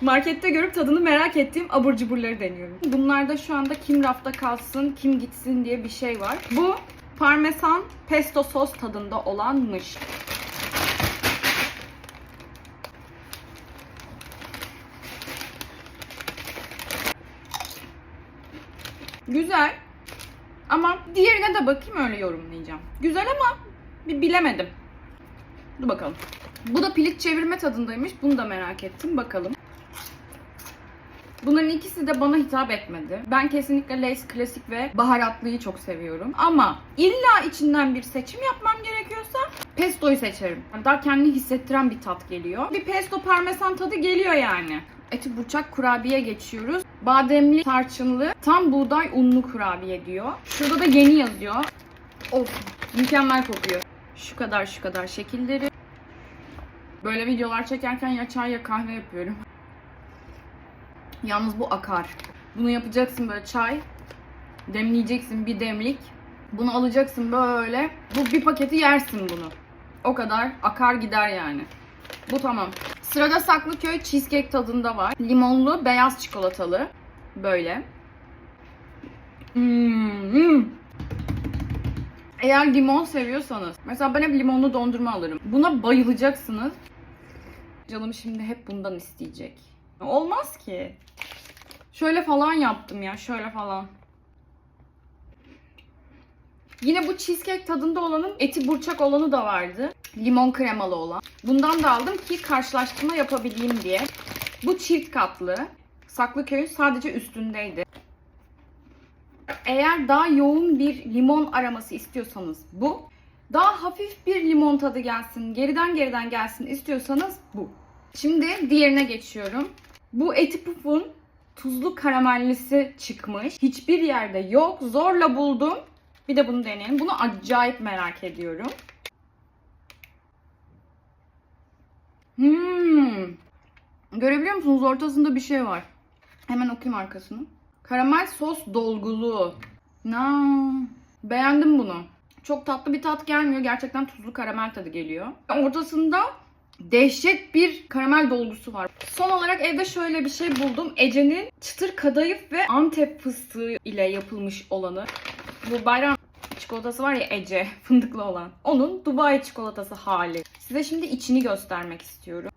Markette görüp tadını merak ettiğim abur cuburları deniyorum. Bunlarda şu anda kim rafta kalsın, kim gitsin diye bir şey var. Bu parmesan pesto sos tadında olanmış. Güzel. Ama diğerine de bakayım öyle yorumlayacağım. Güzel ama bir bilemedim. Dur bakalım. Bu da pilit çevirme tadındaymış. Bunu da merak ettim. Bakalım. Bunların ikisi de bana hitap etmedi. Ben kesinlikle Lay's klasik ve baharatlıyı çok seviyorum. Ama illa içinden bir seçim yapmam gerekiyorsa pestoyu seçerim. Yani Daha kendini hissettiren bir tat geliyor. Bir pesto parmesan tadı geliyor yani. Eti burçak kurabiye geçiyoruz. Bademli, tarçınlı, tam buğday unlu kurabiye diyor. Şurada da yeni yazıyor. Of, mükemmel kokuyor. Şu kadar şu kadar şekilleri. Böyle videolar çekerken ya çay ya kahve yapıyorum. Yalnız bu akar. Bunu yapacaksın böyle çay. Demleyeceksin bir demlik. Bunu alacaksın böyle. Bu bir paketi yersin bunu. O kadar akar gider yani. Bu tamam. Sırada Saklıköy cheesecake tadında var. Limonlu, beyaz çikolatalı. Böyle. Hmm. Eğer limon seviyorsanız, mesela ben hep limonlu dondurma alırım. Buna bayılacaksınız. Canım şimdi hep bundan isteyecek. Olmaz ki. Şöyle falan yaptım ya, şöyle falan. Yine bu cheesecake tadında olanın eti burçak olanı da vardı. Limon kremalı olan. Bundan da aldım ki karşılaştırma yapabileyim diye. Bu çift katlı. Saklıköy'ün sadece üstündeydi. Eğer daha yoğun bir limon aroması istiyorsanız bu. Daha hafif bir limon tadı gelsin, geriden geriden gelsin istiyorsanız bu. Şimdi diğerine geçiyorum. Bu eti pufun tuzlu karamellisi çıkmış. Hiçbir yerde yok. Zorla buldum. Bir de bunu deneyelim. Bunu acayip merak ediyorum. Hmm. Görebiliyor musunuz? Ortasında bir şey var. Hemen okuyayım arkasını. Karamel sos dolgulu. Na. Beğendim bunu. Çok tatlı bir tat gelmiyor. Gerçekten tuzlu karamel tadı geliyor. Ortasında dehşet bir karamel dolgusu var. Son olarak evde şöyle bir şey buldum. Ece'nin çıtır kadayıf ve antep fıstığı ile yapılmış olanı. Bu bayram çikolatası var ya Ece fındıklı olan. Onun Dubai çikolatası hali. Size şimdi içini göstermek istiyorum.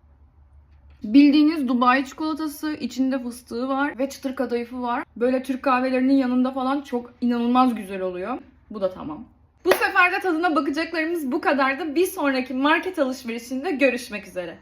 Bildiğiniz Dubai çikolatası, içinde fıstığı var ve çıtır kadayıfı var. Böyle Türk kahvelerinin yanında falan çok inanılmaz güzel oluyor. Bu da tamam. Bu sefer de tadına bakacaklarımız bu kadardı. Bir sonraki market alışverişinde görüşmek üzere.